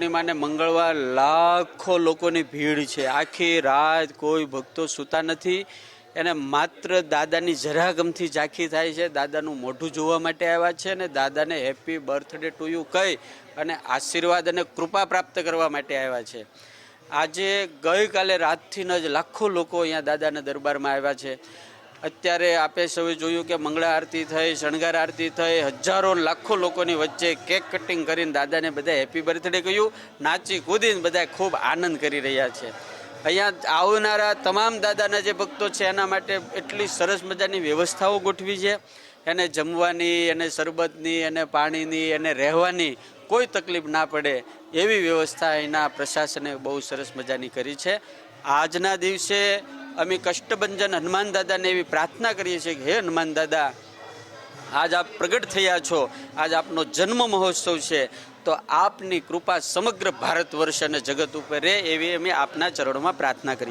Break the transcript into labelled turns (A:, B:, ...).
A: પૂર્ણિમાને મંગળવાર લાખો લોકોની ભીડ છે. આખી રાત કોઈ ભક્તો સૂતા નથી. એને માત્ર દાદાની જરાગમથી ઝાંખી થાય છે. દાદાનું મોઢું જોવા માટે આવ્યા છે અને દાદાને હેપી બર્થડે ટુ યુ કહી અને આશીર્વાદ અને કૃપા પ્રાપ્ત કરવા માટે આવ્યા છે. આજે ગઈકાલે રાતથી જ લાખો લોકો અહીંયા દાદાના દરબારમાં આવ્યા છે. અત્યારે આપે સૌએ જોયું કે મંગળા આરતી થઈ, શણગાર આરતી થઈ, હજારો લાખો લોકોની વચ્ચે કેક કટિંગ કરીને દાદાને બધા હેપી બર્થડે કહ્યું. નાચી કૂદીને બધા ખૂબ આનંદ કરી રહ્યા છે. અહીંયા આવનારા તમામ દાદાના જે ભક્તો છે, એના માટે એટલી સરસ મજાની વ્યવસ્થાઓ ગોઠવી છે. એને જમવાની, એને શરબતની, એને પાણીની, એને રહેવાની કોઈ તકલીફ ના પડે એવી વ્યવસ્થા અહીંના પ્રશાસને બહુ સરસ મજાની કરી છે. આજના દિવસે અમે કષ્ટભંજન હનુમાન દાદાને એવી પ્રાર્થના કરીએ છીએ કે હે હનુમાન દાદા, આજ આપ પ્રગટ થયા છો, આજ આપનો જન્મ મહોત્સવ છે, તો આપની કૃપા સમગ્ર ભારત વર્ષ અને જગત ઉપર રહે એવી અમે આપના ચરણોમાં પ્રાર્થના કરીએ.